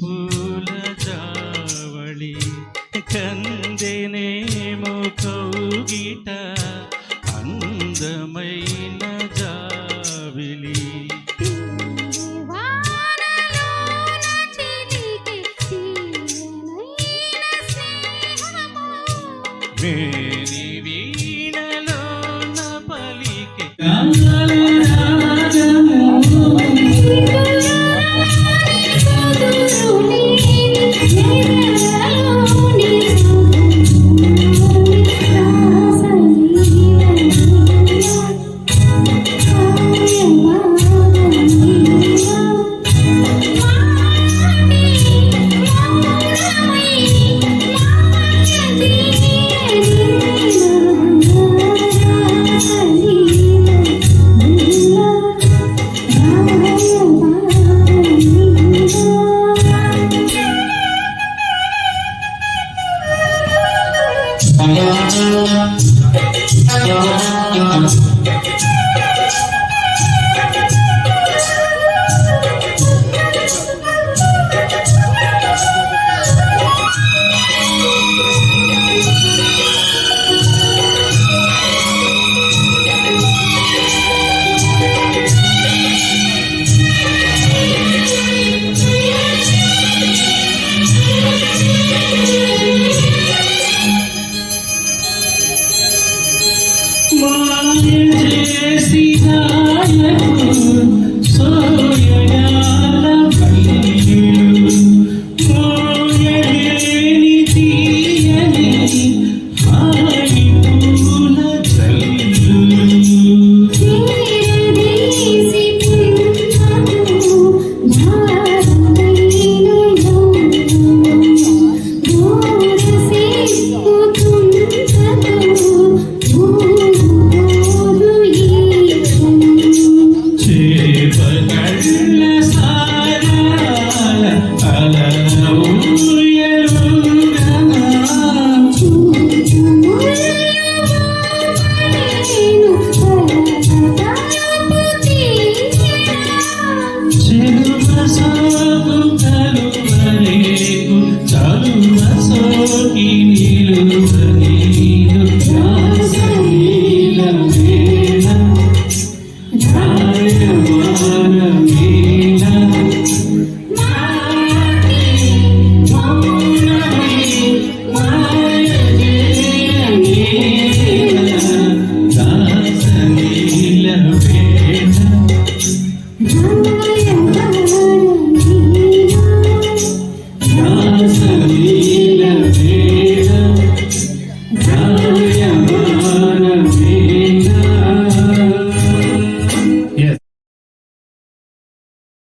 పూల జావళి కందెనేమో కౌగిట అందమైన జాబిలి మేని వీణలో నా పలికే Thank you. 生是男人。